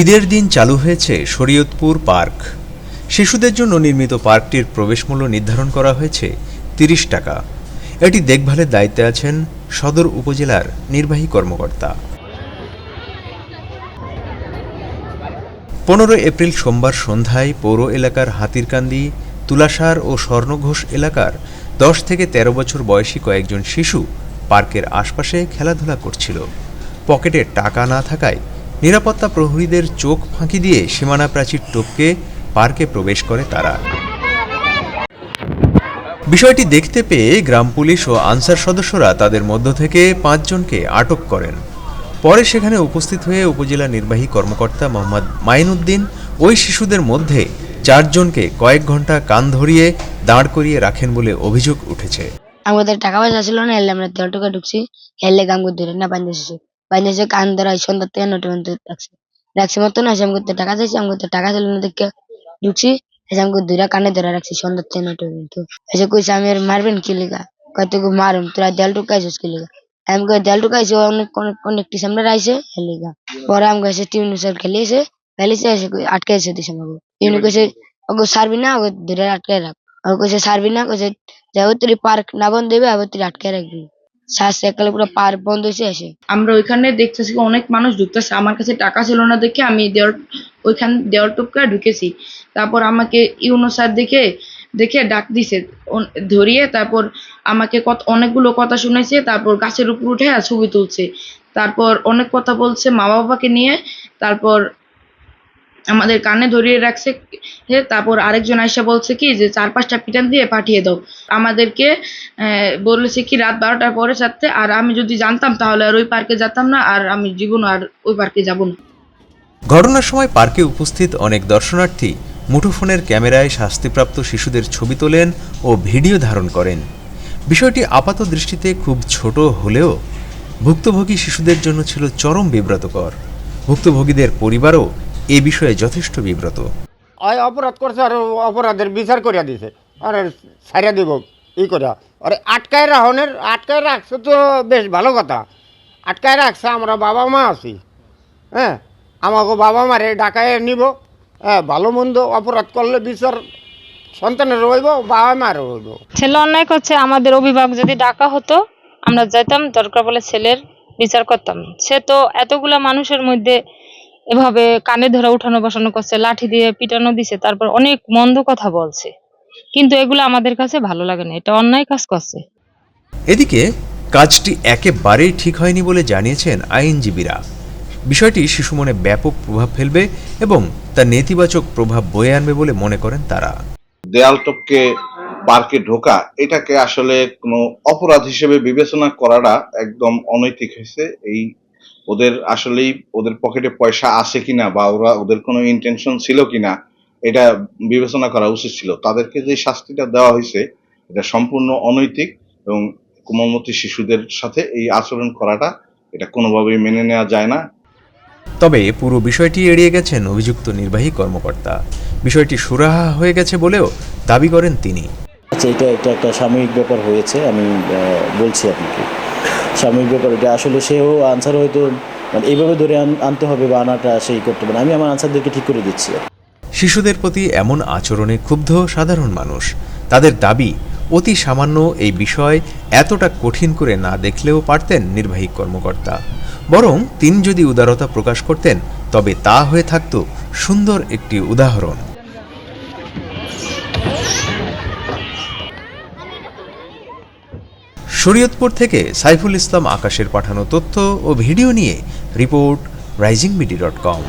ঈদের দিন চালু হয়েছে শরীয়তপুর পার্ক। শিশুদের জন্য নির্মিত পার্কটির প্রবেশ মূল্য নির্ধারণ করা হয়েছে তিরিশ টাকা। এটি দেখভালের দায়িত্বে আছেন সদর উপজেলার নির্বাহী কর্মকর্তা। পনেরো এপ্রিল সোমবার সন্ধ্যায় পৌর এলাকার হাতিরকান্দি, তুলাসার ও স্বর্ণঘোষ এলাকার দশ থেকে ১৩ বছর বয়সী কয়েকজন শিশু পার্কের আশপাশে খেলাধুলা করছিল। পকেটে টাকা না থাকায় নিরাপত্তা প্রহরীদের চোখ ফাঁকি দিয়ে সীমানা প্রাচীর টপকে পার্কে প্রবেশ করে তারা। বিষয়টি দেখতে পেয়ে গ্রাম পুলিশ ও আনসার সদস্যরা তাদের মধ্য থেকে পাঁচজনকে আটক করেন। পরে সেখানে উপস্থিত হয়ে উপজেলা নির্বাহী কর্মকর্তা মোহাম্মদ মাইনুদ্দিন ওই শিশুদের মধ্যে চারজনকে কয়েক ঘণ্টা কান ধরিয়ে দাঁড় করিয়ে রাখেন বলে অভিযোগ উঠেছে। আমাদের টাকা পয়সা ছিল না, এলে আমরা তেল ঢুকছি, এলে গাম ধরে না বান্ধে এসেছি। এসে কান ধরা সন্ধ্যার থেকে নটা পর্যন্ত রাখছি। রাখছি মতো না আমি করতে টাকা চাইছি আমি করতে টাকা না দেখে ঢুকছি এসে আমি ধরে কানে ধরে রাখছি সন্ধ্যার থেকে নটা পর্যন্ত। এসে কইছে, আমি আর মারবেন কি লিগা? কয়তো মারুম, তোরা দেল টুকাইছিস কি লিগা? আমি কই দেল টুকাইছি অনেক অনেক অনেকটি সামনে রাইছে, এ লিগা। পরে আমি কইছে, টিউন স্যার খেলিয়েছে খেলিয়েছে, এসে কই আটকাইছে দিছে আমাকে। টিউন কইছে, ওগো সারবি না, ওগো ধরে আটকাই রাখ। ওকে কইছে সারবি না, কইছে, যাও তুই পার্ক না বন্ধ দেবে আবার তুই আটকে রাখবি। শ্বাস একালে পুরো পার্ক বন্ধ হয়েছে, এসে। আমরা ওইখানে দেখতেছি অনেক মানুষ ঢুকতেছে। আমার কাছে টাকা ছিল না দেখে আমি দেওয়াল ওইখান দেওয়াল টপকা ঢুকেছি। তারপর আমাকে ইউনো স্যার দেখে দেখে ডাক দিছে ধরিয়ে তারপর আমাকে কত, অনেকগুলো কথা শুনেছে, তারপর গাছের উপর উঠে ছবি তুলছে। তারপর অনেক কথা বলছে মা বাবাকে নিয়ে, তারপর আমাদের কানে ধরিয়ে রাখছে তারপর আরেকজন আয়সা বলছে কি যে চার পাঁচটা পিটান দিয়ে পাঠিয়ে দাও। আমাদেরকে বলেছে কি রাত বারোটার পরে ছাড়তে আর আমি যদি জানতাম তাহলে আর ওই পার্কে যেতাম না, আর আমি জীবন আর ওই পার্কে যাব না। ঘটনার সময় পার্কে উপস্থিত অনেক দর্শনার্থী মুঠোফোনের ক্যামেরায় শাস্তিপ্রাপ্ত শিশুদের ছবি তোলেন ও ভিডিও ধারণ করেন। বিষয়টি আপাত দৃষ্টিতে খুব ছোট হলেও ভুক্তভোগী শিশুদের জন্য ছিল চরম বিব্রতকর। ভুক্তভোগীদের পরিবারও এ বিষয়ে যথেষ্ট বিব্রত। ওই অপরাধ করছে আর অপরাধের বিচার করিয়া দিছে। আরে ছাড়িয়া দিব ই করিয়া। আরে আটকায় রাহনের আটকায় রাখছে তো বেশ ভালো কথা। আটকায় রাখছে আমরা বাবা মা আছি। হ্যাঁ আমাকে বাবা মারে ডাকায় নিব। হ্যাঁ ভালো মন্দ অপরাধ করলে বিচার সন্তানের রইব বাবা মার রইব ছেলে অন্যায় করছে আমাদের অভিভাবক যদি ডাকা হতো আমরা যেতাম দরকার বলে ছেলের বিচার করতাম। সে তো এতগুলা মানুষের মধ্যে এভাবে কানে ধরে উঠানো বসানো করছে লাঠি দিয়ে পিটানো দিছে তারপর অনেক মন্দ কথা বলছে। কিন্তু এগুলো আমাদের কাছে ভালো লাগে না এটা অন্যায় কাজ করছে। এদিকে কাজটি একেবারেই ঠিক হয়নি বলে জানিয়েছেন আইনজীবীরা। বিষয়টি শিশু মনে ব্যাপক প্রভাব ফেলবে এবং তার নেতিবাচক প্রভাব বয়ে আনবে বলে মনে করেন তারা। দেয়াল টপকে পার্কে ঢোকা এটাকে আসলে কোনো অপরাধ হিসেবে বিবেচনা করাটা একদম অনৈতিক হয়েছে। এই ওদের আসলেই ওদের পকেটে পয়সা আছে কিনা বা ওরা ওদের কোনো ইন্টেনশন ছিল কিনা এটা বিবেচনা করা উচিত ছিল। তাদেরকে যে শাস্তিটা দেওয়া হয়েছে এটা সম্পূর্ণ অনৈতিক এবং কোমলমতি শিশুদের সাথে এই আচরণ করাটা এটা কোনোভাবেই মেনে নেওয়া যায় না। তবে পুরো বিষয়টি এড়িয়ে গেছেন অভিযুক্ত নির্বাহী কর্মকর্তা। বিষয়টি সুরাহা হয়ে গেছে বলেও দাবি করেন তিনি। আচ্ছা এটা এটা একটা সাময়িক ব্যাপার হয়েছে আমি বলছি আপনাকে। সাময়িক ব্যাপার এটা আসলে সেও আনসার হয়তো মানে এইভাবে ধরে আন- আনতে হবে বা আনাটা সেই করতে পারে আমি আমার আনসারদেরকে ঠিক করে দিচ্ছি। শিশুদের প্রতি এমন আচরণে ক্ষুব্ধ সাধারণ মানুষ। তাদের দাবি, অতি সামান্য এই বিষয় এতটা কঠিন করে না দেখলেও পারতেন নির্বাহী কর্মকর্তা। বরং তিনি যদি উদারতা প্রকাশ করতেন, তবে তা হয়ে থাকত সুন্দর একটি উদাহরণ। শরীয়তপুর থেকে সাইফুল ইসলাম আকাশের পাঠানো তথ্য ও ভিডিও নিয়ে report rising media dot com.